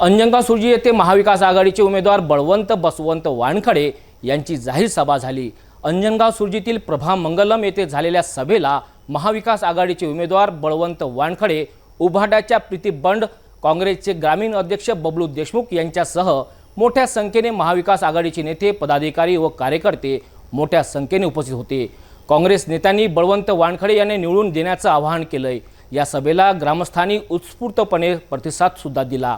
अंजनगाव सुरजी येथे महाविकास आघाडीचे उमेदवार बळवंत बसवंत वानखडे यांची जाहीर सभा झाली. अंजनगाव सुरजीतील प्रभा मंगलम येथे झालेल्या सभेला महाविकास आघाडीचे उमेदवार बळवंत वानखडे उभाटाच्या प्रीती बंड काँग्रेसचे ग्रामीण अध्यक्ष बबलू देशमुख यांच्यासह मोठ्या संख्येने महाविकास आघाडीचे नेते पदाधिकारी व कार्यकर्ते मोठ्या संख्येने उपस्थित होते. काँग्रेस नेत्यांनी बळवंत वानखडे यांनी निवडून देण्याचं आवाहन केलंय. या सभेला ग्रामस्थांनी उत्स्फूर्तपणे प्रतिसादसुद्धा दिला.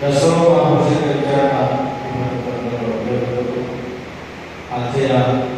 Rasulullah SAW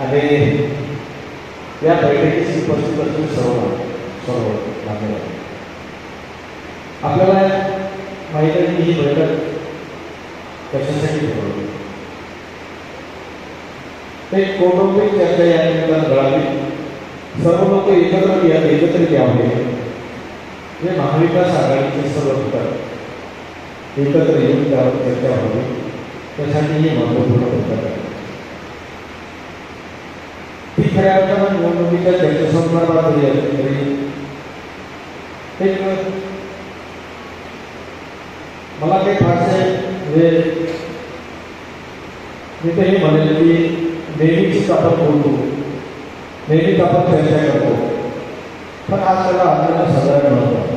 आणि या बैठकीची उपस्थित असलेले सर्व सर्व नातेवाईक आपल्याला माहीत आहे की ही बैठक कशासाठी ठरवली? ते कौटुंबिक चर्चा या निमित्तानं घडावी. सर्व लोक एकत्र या एकत्रित यावे. हे महाविकास आघाडीचे सर्व घटक एकत्र येऊन त्यावर चर्चा व्हावी. त्यासाठी ही महत्त्वपूर्ण घटक आहे. ती खऱ्या अर्थानं निवडणुकीच्या चर्चेसंदर्भात एक मला काही फारसे म्हणजे मी तर हे म्हणेल की नेहमीचीच आपण बोलतो नेहमीच आपण चर्चा करतो पण आज त्याला अत्यंत साधारण महत्व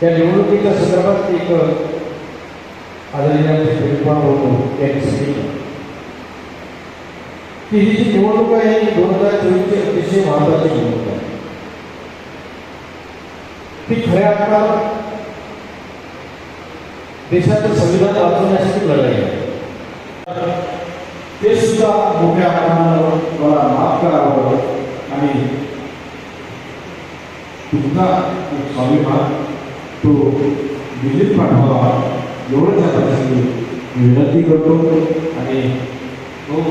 त्या निवडणुकीच्या संदर्भात एक प्रेरपण होतो सांगितलं की ही जी निवडणूक आहे ही। दोन हज़ार अतिशय महत्वाची निवडणूक आहे ती खऱ्या अर्थात देशाचं संविधान वाचवण्यासाठी लढाई आहे ते सुद्धा मोठ्या आव्हानावर मला माफ़ करावं आणि तुमचा स्वाभिमान तो विजित पाठवावा एवढंच मी विनंती करतो आणि तो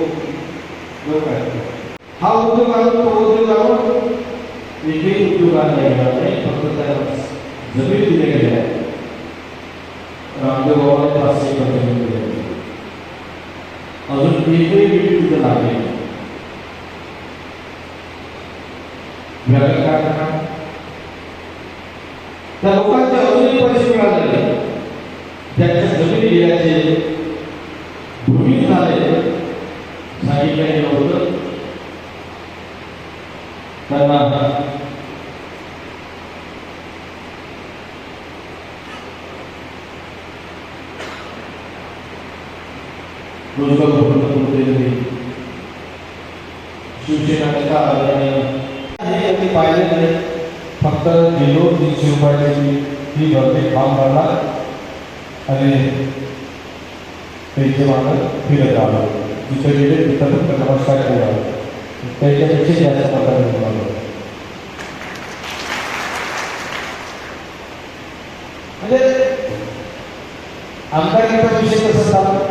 हा उद्योग आणून तो उद्योग आणून एकही उद्योगाला येणार नाही फक्त त्याला ज़मीन दिल्या गेल्या रामदेव बाबाने पाचशे एकर ज़मीन दिली. अजून एकही वीट तिथं लागली कारखाना त्या लोकांचे अजूनही पैसे मिळाले त्यांच्या जमिनी गेल्याचे भूमी झाले सांगितलं गेलं होतं त्यांना रोज़गार उपलब्ध करून शिवसेना नेता आदरणीय हे। यांनी पाहिले नाही फक्त किलो तीनशे रुपयाची ही भरती काम करणार आणि त्यांचे मागं आलो जिथं गेले तिथं फक्त नमस्कार केला त्याच्यापेक्षा जास्त मताने बोलावं म्हणजे आमदारकीचा विषय कसा झाला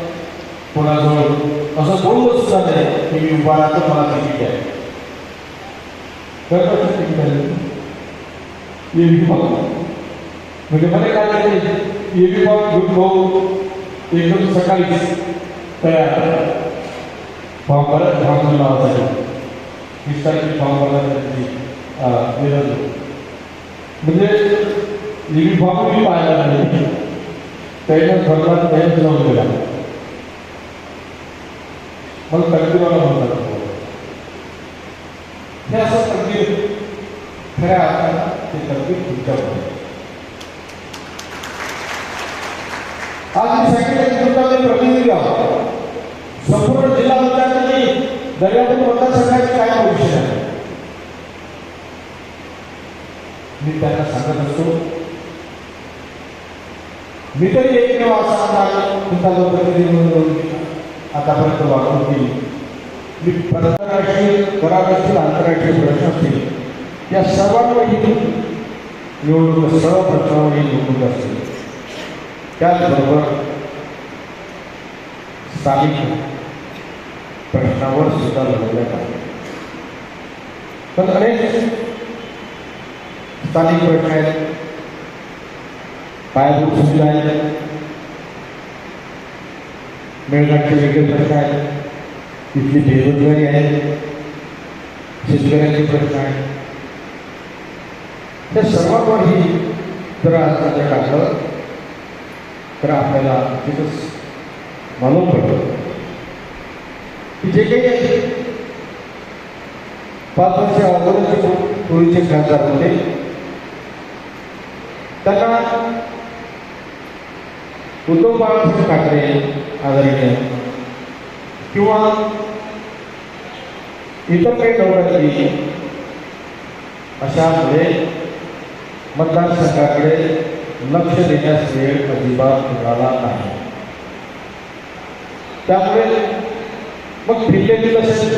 कोणाजवळ असं बोललो सुद्धा नाही की मी उभा मला तिकीट आहे कसं तिकीट आहे निधी फॉर्म म्हणजे मला काय माहिती निधी फॉर्म घेऊन भाऊ एकदम सकाळीच तयार फॉर्म भरत फॉर्म लावायसाठी वीस तारखेला फॉर्म भरण्यासाठी गेलो म्हणजे युनिफॉर्म मी पाहिला नाही त्यानं घरला त्यानेच लावून दिला मग तकदीराला म्हणतात हे असं तकदीर खऱ्या अर्थानं ते तकदीर तुमच्यामध्ये आज मी सांगितलं तुमचा प्रतिनिधी आहोत. संपूर्ण जिल्हा पंचायतीची दर्यापूर मतदारसंघाची काय भविष्य आहे. मी त्यांना सांगत असतो मी तरी एकमेव असा आमदार तुमचा जो प्रतिनिधी म्हणून आतापर्यंत वागणूक केली मी आंतरराष्ट्रीय करार असतील आंतरराष्ट्रीय प्रश्न असतील या सर्वांवर निवडणूक सर्व प्रश्नावर ही निवडणूक असते. त्याचबरोबर स्थानिक प्रश्नावर सुद्धा पण अनेक स्थानिक प्रश्न आहेत. पायाभूत सुविधा आहेत मेळघाटचे वेगळे प्रश्न आहेत. तिथली बेरोजगारी आहे. शेतकऱ्यांचे प्रश्न आहेत. त्या सर्वांवर ही जर आजच्या नजर टाकलं तर आपल्याला तिथंच मालूम पडतं. की जे काही पाच वर्ष अगोदरचे पूर्वीचे खासदार होते त्यांना उद्धव बाळासाहेब ठाकरे आदरणीय किंवा इतर काही लोकांची अशामुळे मतदारसंघाकडे लक्ष देण्यास वेळ अजिबात मिळाला नाही. त्यामुळे मग फिरलेली तसेच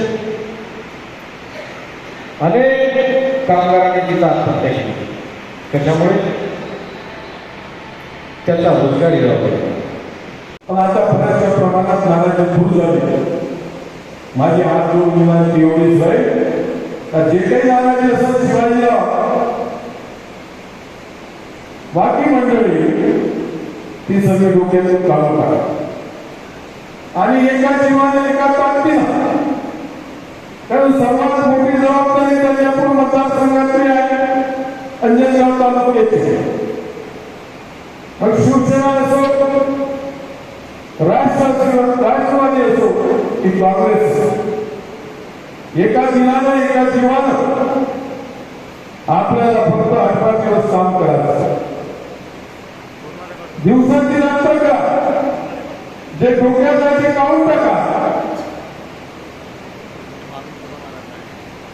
अनेक कामगारांनी तिथं आत्महत्या केली. त्याच्यामुळे त्याचा रोजगार यावा पण आता बऱ्याचशा प्रमाणात नाराजी दूर झाली. माझी हात जोडून विनंती एवढीच आहे का जे काही नाराजी असेल शिवाजीराव बाकी मंडळी ती सगळी डोक्यातून काढून टाका. आणि एका जीवाने एका ताकदीनं कारण सर्वात मोठी जबाबदारी दर्यापूर मतदारसंघातली आहे अंजनगाव तालुक्याची. मग शिवसेना असो राष्ट्रवादी राष्ट्रवादी असो की काँग्रेस. एका दिनानं एका जीवानं आपल्याला फक्त अठरा दिवस काम करायचं. दिवसाची नंतर का जे डोक्यात आहे ते काढून टाका.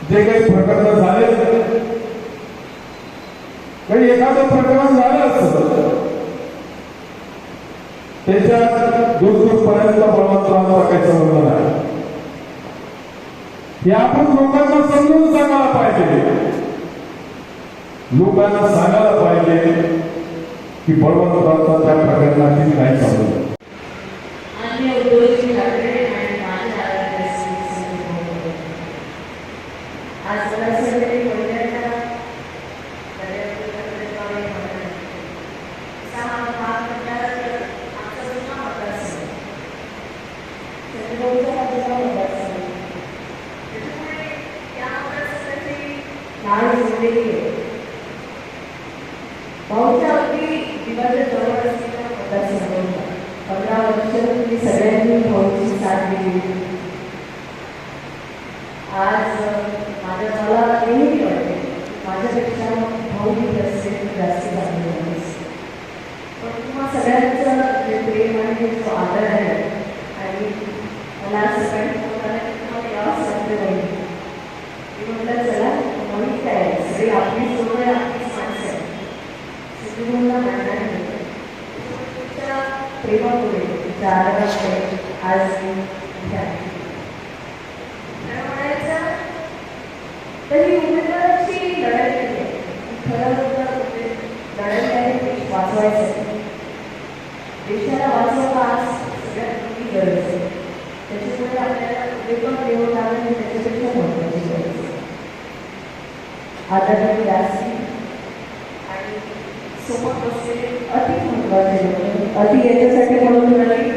जे काही प्रकरण झाले काही एखादं प्रकरण झालं असत त्याच्यात दूर दूरपर्यंत बळवंतरांचा काही संबंध नाही हे आपण लोकांना समजून सांगायला पाहिजे. लोकांना सांगायला पाहिजे की बळवंतरांचा त्या प्रकरणाची काही संबंध अन्य आज आज माझ्या मला नेहमी वाटते माझ्यापेक्षा भाऊ किती असते जास्त चांगले पण सगळ्यांचं जे प्रेम आणि जो आदर आहे आणि मला सकाळी तुम्हाला यावं नाही मी म्हटलं चला म्हणून काय सगळी आपली सोबत आपलीच माणसं म्हणून मांडणार तुमच्या प्रेमामुळे आज मी जे पण देऊन लागेल हे त्याच्यापेक्षा महत्त्वाची गरज आहे आदरणीय व्यासजी आणि सोबत बसलेले अति महत्त्वाचे लोक अति याच्यासाठी म्हणून म्हणाली